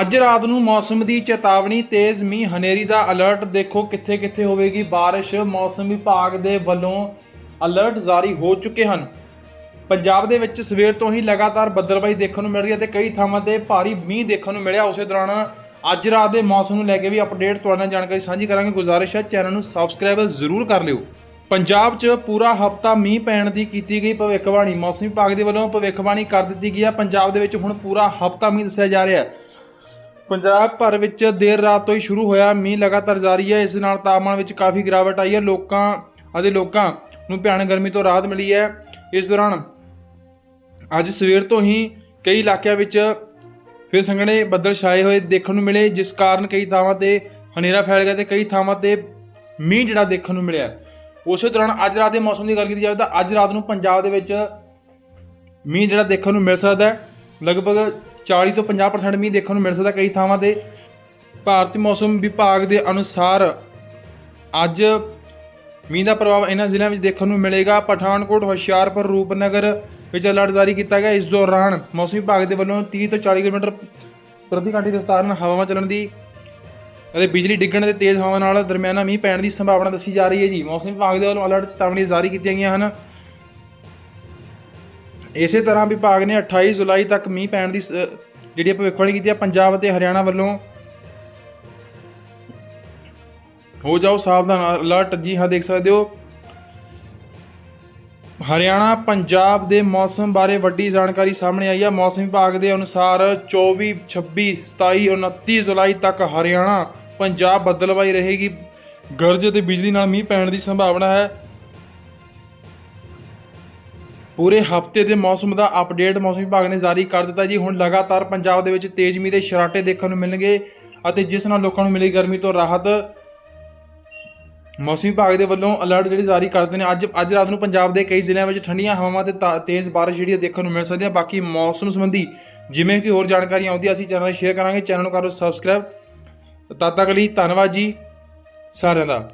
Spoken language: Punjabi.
ਅੱਜ ਰਾਤ ਨੂੰ ਮੌਸਮ ਦੀ ਚੇਤਾਵਨੀ, ਤੇਜ਼ ਮੀਂਹ, ਹਨੇਰੀ ਦਾ ਅਲਰਟ ਦੇਖੋ ਕਿੱਥੇ ਕਿੱਥੇ ਹੋਵੇਗੀ। ਬਾਰਿਸ਼ ਮੌਸਮ ਵਿਭਾਗ ਦੇ ਵੱਲੋਂ ਅਲਰਟ ਜਾਰੀ ਹੋ ਚੁੱਕੇ ਹਨ। ਪੰਜਾਬ ਦੇ ਵਿੱਚ ਸਵੇਰ ਤੋਂ ਹੀ ਲਗਾਤਾਰ ਬੱਦਲਬਾਈ ਦੇਖਣ ਨੂੰ ਮਿਲ ਰਹੀ ਹੈ ਤੇ ਕਈ ਥਾਵਾਂ ਤੇ ਭਾਰੀ ਮੀਂਹ ਦੇਖਣ ਨੂੰ ਮਿਲਿਆ। ਉਸੇ ਦੌਰਾਨ ਅੱਜ ਰਾਤ ਦੇ ਮੌਸਮ ਨੂੰ ਲੈ ਕੇ ਵੀ ਅਪਡੇਟ ਤੁਹਾਡੇ ਨਾਲ ਜਾਣਕਾਰੀ ਸਾਂਝੀ ਕਰਾਂਗੇ। ਗੁਜ਼ਾਰਿਸ਼ ਹੈ ਚੈਨਲ ਨੂੰ ਸਬਸਕ੍ਰਾਈਬ ਜ਼ਰੂਰ ਕਰ ਲਿਓ। ਪੰਜਾਬ 'ਚ ਪੂਰਾ ਹਫਤਾ ਮੀਂਹ ਪੈਣ ਦੀ ਕੀਤੀ ਗਈ ਭਵਿੱਖਬਾਣੀ। ਮੌਸਮ ਵਿਭਾਗ ਦੇ ਵੱਲੋਂ ਭਵਿੱਖਬਾਣੀ ਕਰ ਦਿੱਤੀ ਗਈ ਹੈ। ਪੰਜਾਬ ਦੇ ਵਿੱਚ ਹੁਣ ਪੂਰਾ ਹਫਤਾ ਮੀਂਹ ਦੱਸਿਆ ਜਾ ਰਿਹਾ ਹੈ। ਪੰਜਾਬ ਭਰ ਵਿੱਚ ਦੇਰ ਰਾਤ ਤੋਂ ਹੀ ਸ਼ੁਰੂ ਹੋਇਆ, ਮੀਂਹ ਲਗਾਤਾਰ ਜਾਰੀ ਹੈ। ਇਸ ਦੇ ਨਾਲ ਤਾਪਮਾਨ ਵਿੱਚ ਕਾਫੀ ਗਿਰਾਵਟ ਆਈ ਹੈ। ਲੋਕਾਂ ਅਤੇ ਲੋਕਾਂ ਨੂੰ ਭਿਆਨਕ ਗਰਮੀ ਤੋਂ ਰਾਹਤ ਮਿਲੀ ਹੈ। ਇਸ ਦੌਰਾਨ ਅੱਜ ਸਵੇਰ ਤੋਂ ਹੀ ਕਈ ਇਲਾਕਿਆਂ ਵਿੱਚ ਫਿਰ ਸੰਘਣੇ ਬੱਦਲ ਛਾਏ ਹੋਏ ਦੇਖਣ ਨੂੰ ਮਿਲੇ, ਜਿਸ ਕਾਰਨ ਕਈ ਥਾਵਾਂ ਤੇ ਹਨੇਰਾ ਫੈਲ ਗਿਆ ਤੇ ਕਈ ਥਾਵਾਂ ਤੇ ਮੀਂਹ ਜਿਹੜਾ ਦੇਖਣ ਨੂੰ ਮਿਲਿਆ। ਉਸੇ ਦੌਰਾਨ ਅੱਜ ਰਾਤ ਦੇ ਮੌਸਮ ਦੀ ਗੱਲ ਕੀਤੀ ਜਾਵੇ ਤਾਂ ਅੱਜ ਰਾਤ ਨੂੰ ਪੰਜਾਬ ਦੇ ਵਿੱਚ ਮੀਂਹ ਜਿਹੜਾ ਦੇਖਣ ਨੂੰ ਮਿਲ ਸਕਦਾ ਹੈ। ਲਗਭਗ 40 ਤੋਂ 50% ਮੀਂਹ ਦੇਖਣ ਨੂੰ ਮਿਲ ਸਕਦਾ ਕਈ ਥਾਵਾਂ ਤੇ। ਭਾਰਤੀ ਮੌਸਮ ਵਿਭਾਗ ਦੇ ਅਨੁਸਾਰ ਅੱਜ ਮੀਂਹ ਦਾ ਪ੍ਰਭਾਵ ਇਹਨਾਂ ਜ਼ਿਲ੍ਹਿਆਂ ਵਿੱਚ ਦੇਖਣ ਨੂੰ ਮਿਲੇਗਾ। ਪਠਾਨਕੋਟ, ਹੁਸ਼ਿਆਰਪੁਰ, ਰੂਪਨਗਰ ਵਿੱਚ ਅਲਰਟ ਜਾਰੀ ਕੀਤਾ ਗਿਆ। ਇਸ ਦੌਰਾਨ ਮੌਸਮ ਵਿਭਾਗ ਦੇ ਵੱਲੋਂ 30 ਤੋਂ 40 ਕਿਲੋਮੀਟਰ ਪ੍ਰਤੀ ਘੰਟੇ ਦੀ ਰਫ਼ਤਾਰ ਨਾਲ ਹਵਾਵਾਂ ਚੱਲਣ ਦੀ ਅਤੇ ਬਿਜਲੀ ਡਿੱਗਣ ਦੇ ਤੇਜ਼ ਹਵਾ ਨਾਲ ਦਰਮਿਆਨਾ ਮੀਂਹ ਪੈਣ ਦੀ ਸੰਭਾਵਨਾ ਦੱਸੀ ਜਾ ਰਹੀ ਹੈ ਜੀ। ਮੌਸਮ ਵਿਭਾਗ ਦੇ ਵੱਲੋਂ ਅਲਰਟ ਚੇਤਾਵਨੀ ਜਾਰੀ ਕੀਤੀਆਂ ਗਈਆਂ ਹਨ। ਇਸੇ ਤਰ੍ਹਾਂ ਵਿਭਾਗ ਨੇ 28 ਜੁਲਾਈ ਤੱਕ ਮੀਂਹ ਪੈਣ ਦੀ ਸ- ਜਿਹੜੀ ਭਵਿੱਖਬਾਣੀ ਕੀਤੀ ਹੈ, ਪੰਜਾਬ ਅਤੇ ਹਰਿਆਣਾ ਵੱਲੋਂ ਹੋ ਜਾਓ ਸਾਵਧਾਨ ਅਲਰਟ। ਜੀ ਹਾਂ, ਦੇਖ ਸਕਦੇ ਹੋ। ਹਰਿਆਣਾ, ਪੰਜਾਬ ਦੇ ਮੌਸਮ ਬਾਰੇ ਵੱਡੀ ਜਾਣਕਾਰੀ ਸਾਹਮਣੇ ਆਈ ਹੈ ਮੌਸਮ ਵਿਭਾਗ ਦੇ ਅਨੁਸਾਰ 24 26 27 29 ਜੁਲਾਈ ਤੱਕ ਹਰਿਆਣਾ, ਪੰਜਾਬ ਬੱਦਲਵਾਈ ਰਹੇਗੀ। ਗਰਜ ਅਤੇ ਬਿਜਲੀ ਨਾਲ ਮੀਂਹ ਪੈਣ ਦੀ ਸੰਭਾਵਨਾ ਹੈ। ਪੂਰੇ ਹਫ਼ਤੇ ਦੇ ਮੌਸਮ ਦਾ ਅਪਡੇਟ ਮੌਸਮ ਵਿਭਾਗ ਨੇ ਜਾਰੀ ਕਰ ਦਿੱਤਾ ਜੀ। ਹੁਣ ਲਗਾਤਾਰ ਪੰਜਾਬ ਦੇ ਵਿੱਚ ਤੇਜ਼ ਮੀਂਹ ਦੇ ਸ਼ਰਾਟੇ ਦੇਖਣ ਨੂੰ ਮਿਲਣਗੇ ਅਤੇ ਜਿਸ ਨਾਲ ਲੋਕਾਂ ਨੂੰ ਮਿਲੀ ਗਰਮੀ ਤੋਂ ਰਾਹਤ, ਮੌਸਮ ਵਿਭਾਗ ਦੇ ਵੱਲੋਂ ਅਲਰਟ ਜਿਹੜੀ ਜਾਰੀ ਕਰਦੇ ਨੇ। ਅੱਜ ਅੱਜ ਰਾਤ ਨੂੰ ਪੰਜਾਬ ਦੇ ਕਈ ਜ਼ਿਲ੍ਹਿਆਂ ਵਿੱਚ ਠੰਡੀਆਂ ਹਵਾਵਾਂ ਤੇ ਤਾ- ਤੇਜ਼ ਬਾਰਿਸ਼ ਜਿਹੜੀ ਹੈ ਦੇਖਣ ਨੂੰ ਮਿਲ ਸਕਦੀ ਹੈ। ਬਾਕੀ ਮੌਸਮ ਸੰਬੰਧੀ ਜਿਵੇਂ ਕਿ ਹੋਰ ਜਾਣਕਾਰੀ ਆਉਂਦੀ ਹੈ, ਅਸੀਂ ਚੈਨਲ ਸ਼ੇਅਰ ਕਰਾਂਗੇ। ਚੈਨਲ ਨੂੰ ਕਰੋ ਸਬਸਕ੍ਰਾਈਬ ਤਦ ਤੱਕ ਲਈ ਧੰਨਵਾਦ ਜੀ ਸਾਰਿਆਂ ਦਾ।